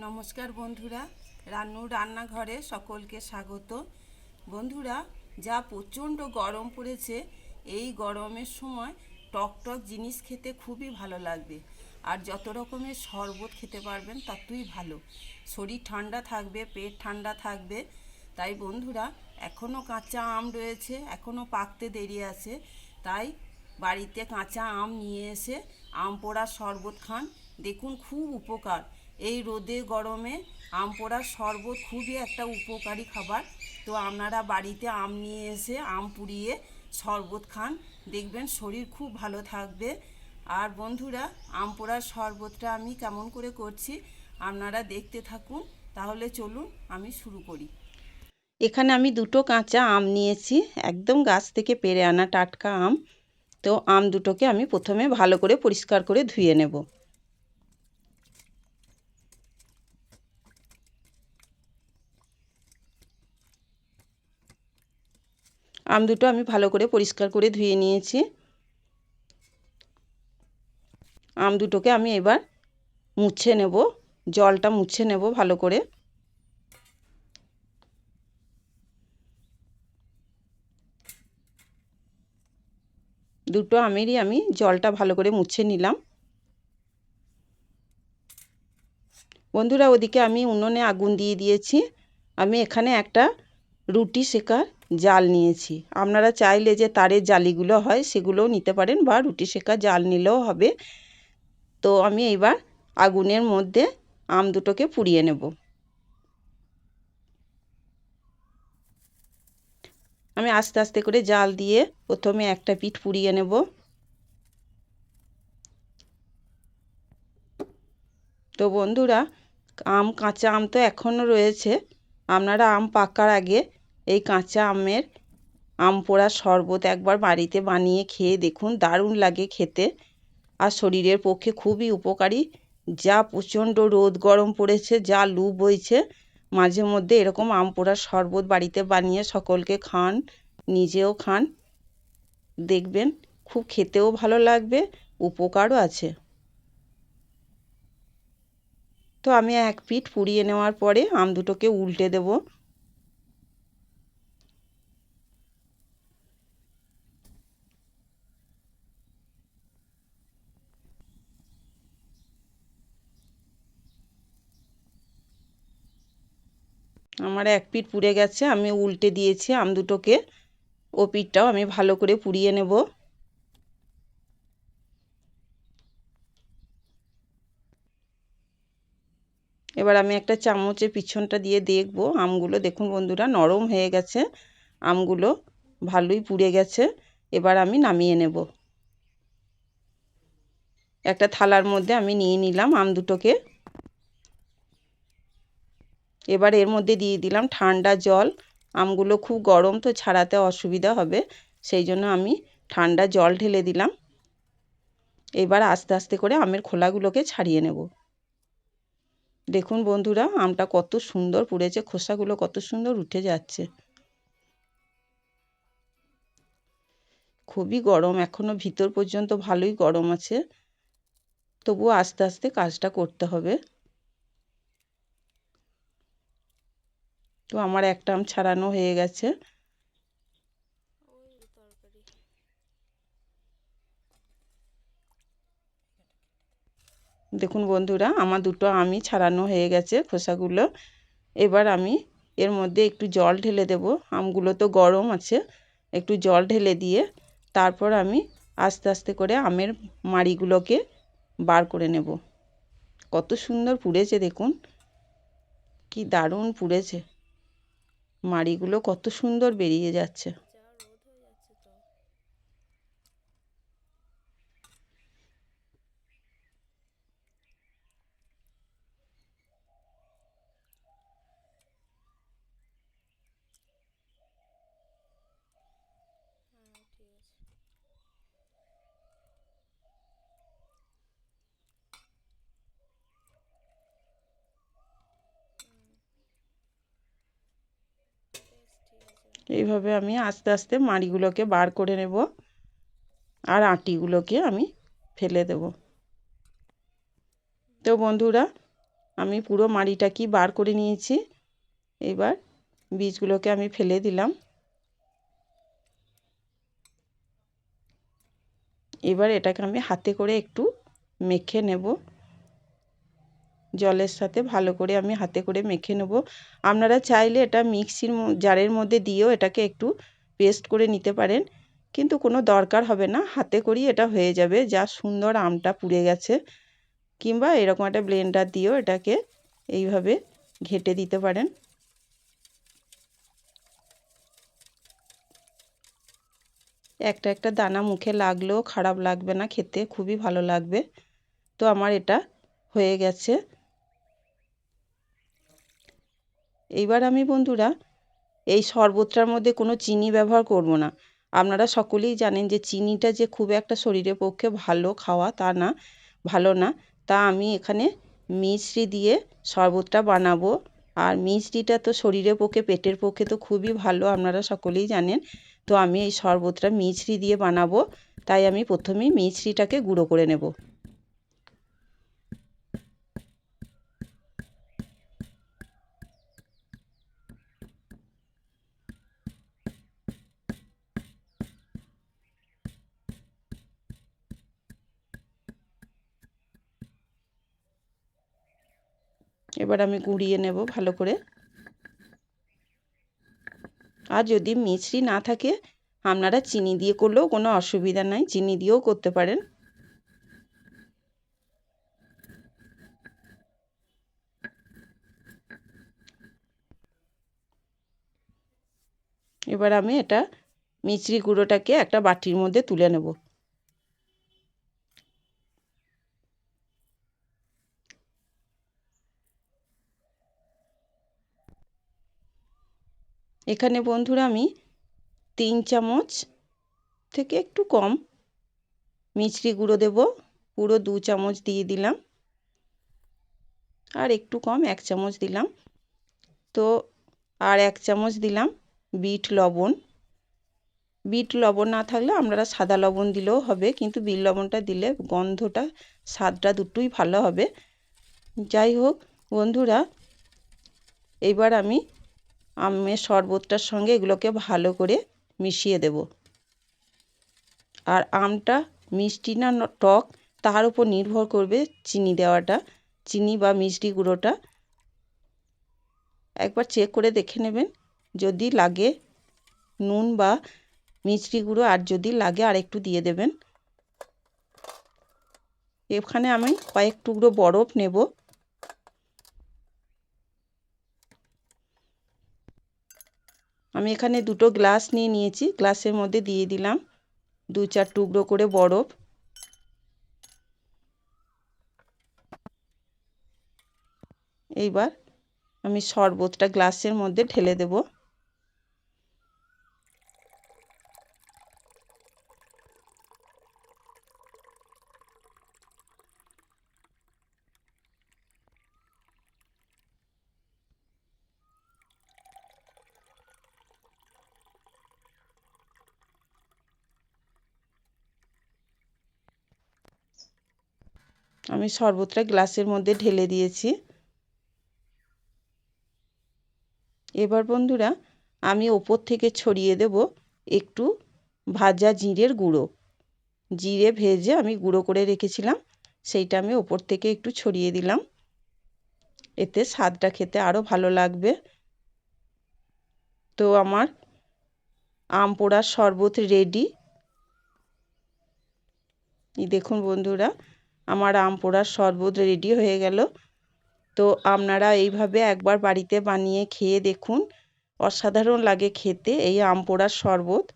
নমস্কার বন্ধুরা রান্নুর রান্নাঘরে সকলকে স্বাগত। বন্ধুরা, যা প্রচণ্ড গরম পড়েছে, এই গরমের সময় টক টক জিনিস খেতে খুবই ভালো লাগবে। আর যত রকমের শরবত খেতে পারবেন, ততই ভালো। শরীর ঠান্ডা থাকবে, পেট ঠান্ডা থাকবে। তাই বন্ধুরা এখনও কাঁচা আম রয়েছে এখনও পাকতে দেরি আছে। তাই বাড়িতে কাঁচা আম নিয়ে এসে আম পোড়ার শরবত খান, দেখুন খুব উপকার। এই রোদে গরমে আম পোড়ার শরবত খুবই একটা উপকারী খাবার। তো আপনারা বাড়িতে আম নিয়ে এসে আম পুড়িয়ে শরবত খান। দেখবেন শরীর খুব ভালো থাকবে। আর বন্ধুরা, আম পোড়ার শরবতটা আমি কেমন করে করছি আপনারা দেখতে থাকুন। তাহলে চলুন আমি শুরু করি। এখানে আমি দুটো কাঁচা আম নিয়েছি। একদম গাছ থেকে পেরে আনা টাটকা আম। তো আম দুটোকে আমি প্রথমে ভালো করে পরিষ্কার করে ধুয়ে নেব। আম দুটো আমি ভালো করে পরিষ্কার করে ধুয়ে নিয়েছি। আম দুটোকে আমি এবার মুছে নেব, জলটা মুছে নেব ভালো করে। দুটো আমেরই আমি জলটা ভালো করে মুছে নিলাম। বন্ধুরা, ওদিকে আমি উনুনে আগুন দিয়ে দিয়েছি। আমি এখানে একটা রুটি শেখার জাল নিয়েছি। আপনারা চাইলে যে তারের জালিগুলো হয় সেগুলোও নিতে পারেন বা রুটি শেখার জাল নিলেও হবে। তো আমি এবার আগুনের মধ্যে আম দুটোকে পুড়িয়ে নেব। আমি আস্তে আস্তে করে জাল দিয়ে প্রথমে একটা পিঠ পুড়িয়ে নেব। তো বন্ধুরা, আম, কাঁচা আম তো এখনও রয়েছে। আপনারা আম পাকার আগে এই কাঁচা আমের আম পোড়ার শরবত একবার বাড়িতে বানিয়ে খেয়ে দেখুন, দারুণ লাগে খেতে। আর শরীরের পক্ষে খুবই উপকারী। যা প্রচণ্ড রোদ গরম পড়েছে, যা লু বইছে, মাঝে মধ্যে এরকম আম পোড়ার শরবত বাড়িতে বানিয়ে সকলকে খান, নিজেও খান। দেখবেন, খুব খেতেও ভালো লাগবে, উপকারও আছে। তো আমি এক পিঠ পুড়িয়ে নেওয়ার পরে আম দুটোকে উল্টে দেব। আমার এক পিঠ পুড়ে গেছে, আমি উল্টে দিয়েছি আম দুটোকে। ও পিঠটাও আমি ভালো করে পুড়িয়ে নেব। এবার আমি একটা চামচের পিছনটা দিয়ে দেখব আমগুলো। দেখুন বন্ধুরা, নরম হয়ে গেছে। আমগুলো ভালোই পুড়ে গেছে। এবার আমি নামিয়ে নেব। একটা থালার মধ্যে আমি নিয়ে নিলাম আম দুটোকে। এবার এর মধ্যে দিয়ে দিলাম ঠান্ডা জল। আমগুলো খুব গরম তো ছাড়াতে অসুবিধা হবে, সেই জন্য আমি ঠান্ডা জল ঢেলে দিলাম। এবার আস্তে আস্তে করে আমের খোলাগুলোকে ছাড়িয়ে নেব। দেখুন বন্ধুরা, আমটা কত সুন্দর পুড়েছে, খোসাগুলো কত সুন্দর উঠে যাচ্ছে। খুবই গরম, এখনও ভিতর পর্যন্ত ভালোই গরম আছে। তবুও আস্তে আস্তে কাজটা করতে হবে। তো আমার একটা আম ছাড়ানো হয়ে গেছে। দেখুন বন্ধুরা, আমার দুটো আমি ছাড়ানো হয়ে গেছে খোসাগুলো। এবার আমি এর মধ্যে একটু জল ঢেলে দেব। আমগুলো তো গরম আছে, একটু জল ঢেলে দিয়ে তারপর আমি আস্তে আস্তে করে আমের মাড়িগুলোকে বার করে নেব। কত সুন্দর পুড়েছে দেখুন, কি দারুণ পুড়েছে মাড়িগুলো কত সুন্দর বেরিয়ে যাচ্ছে। এইভাবে আমি আস্তে আস্তে মাড়িগুলোকে বার করে নেব আর আটিগুলোকে আমি ফেলে দেব। তো বন্ধুরা, আমি পুরো মাড়িটা কি বার করে নিয়েছি? এবার বীজগুলোকে আমি ফেলে দিলাম। এবার এটাকে আমি হাতে করে একটু মেখে নেব। জলের সাথে ভালো করে আমি হাতে করে মেখে নেব। আপনারা চাইলে এটা মিক্সির জারের মধ্যে দিয়েও এটাকে একটু পেস্ট করে নিতে পারেন। কিন্তু কোনো দরকার হবে না, হাতে করেই এটা হয়ে যাবে। যা সুন্দর আমটা পুড়ে গেছে। কিংবা এরকম একটা ব্লেন্ডার দিয়েও এটাকে এইভাবে ঘেটে দিতে পারেন। একটা একটা দানা মুখে লাগলেও খারাপ লাগবে না, খেতে খুবই ভালো লাগবে। তো আমার এটা হয়ে গেছে। এইবার আমি বন্ধুরা, এই শরবতটার মধ্যে কোনো চিনি ব্যবহার করব না। আপনারা সকলেই জানেন যে চিনিটা যে খুব একটা শরীরের পক্ষে ভালো খাওয়া তা না, ভালো না। তা আমি এখানে মিশ্রি দিয়ে শরবতটা বানাবো। আর মিষ্টিটা তো শরীরের পক্ষে, পেটের পক্ষে তো খুবই ভালো, আপনারা সকলেই জানেন। তো আমি এই শরবতটা মিছরি দিয়ে বানাবো। তাই আমি প্রথমেই মিছরিটাকে গুঁড়ো করে নেব। এবার আমি গুঁড়িয়ে নেব ভালো করে। আর যদি মিছরি না থাকে, আপনারা চিনি দিয়ে করলেও কোনো অসুবিধা নাই, চিনি দিয়েও করতে পারেন। এবার আমি এটা মিছরি গুঁড়োটাকে একটা বাটির মধ্যে তুলে নেব। এখানে বন্ধুরা আমি তিন চামচ থেকে একটু কম মিছরি গুঁড়ো দেব, পুরো দু চামচ দিয়ে দিলাম। আর একটু কম এক চামচ দিলাম। তো আর এক চামচ দিলাম বিট লবণ। বিট লবণ না থাকলে আপনারা সাদা লবণ দিলেও হবে, কিন্তু বিট লবণটা দিলে গন্ধটা, স্বাদটা দুটোই ভালো হবে। যাই হোক বন্ধুরা, এবার আমি আমের শরবতটার সঙ্গে এগুলোকে ভালো করে মিশিয়ে দেব। আর আমটা মিষ্টি না টক, তার উপর নির্ভর করবে চিনি দেওয়াটা। চিনি বা মিষ্টি গুঁড়োটা একবার চেক করে দেখে নেবেন। যদি লাগে নুন বা মিষ্টি গুঁড়ো, আর যদি লাগে আর একটু দিয়ে দেবেন। এখানে আমি কয়েক টুকরো বরফ নেব। আমি এখানে দুটো গ্লাস নিয়ে নিয়েছি। গ্লাসের মধ্যে দিয়ে দিলাম দু চার টুকরো করে বরফ। এইবার আমি শরবতটা গ্লাসের মধ্যে ঢেলে দেব। আমি শরবতটা গ্লাসের মধ্যে ঢেলে দিয়েছি। এবার বন্ধুরা, আমি ওপর থেকে ছড়িয়ে দেব একটু ভাজা জিরের গুঁড়ো। জিরে ভেজে আমি গুঁড়ো করে রেখেছিলাম, সেইটা আমি ওপর থেকে একটু ছড়িয়ে দিলাম। এতে স্বাদটা খেতে আরও ভালো লাগবে। তো আমার আম পোড়ার শরবত রেডি দেখুন বন্ধুরা আমার আম পোড়ার শরবত রেডি হয়ে গেল। তো আপনারা এইভাবে একবার বাড়িতে বানিয়ে খেয়ে দেখুন। অসাধারণ লাগে খেতে এই আম পোড়ার শরবত।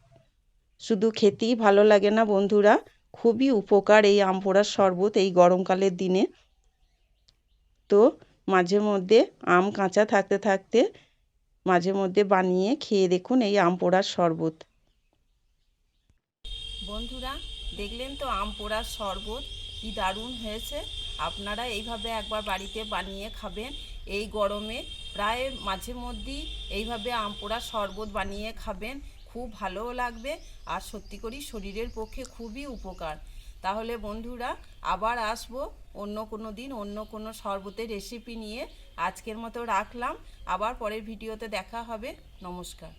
শুধু খেতেই ভালো লাগে না বন্ধুরা, খুবই উপকার এই আম পোড়ার শরবত এই গরমকালের দিনে। তো মাঝে মধ্যে আম কাঁচা থাকতে থাকতে মাঝে মধ্যে বানিয়ে খেয়ে দেখুন এই আম পোড়ার শরবত। বন্ধুরা, দেখলেন তো আম পোড়ার শরবত? কি দারুণ হয়েছে। আপনারা এইভাবে একবার বাড়িতে বানিয়ে খাবেন। এই গরমে প্রায় মাঝে মধ্যেই এইভাবে আম পোড়ার শরবত বানিয়ে খাবেন। খুব ভালোও লাগবে আর সত্যি করেই শরীরের পক্ষে খুবই উপকার। তাহলে বন্ধুরা, আবার আসব অন্য কোনো দিন অন্য কোনো শরবতের রেসিপি নিয়ে। আজকের মতো রাখলাম। আবার পরের ভিডিওতে দেখা হবে। নমস্কার।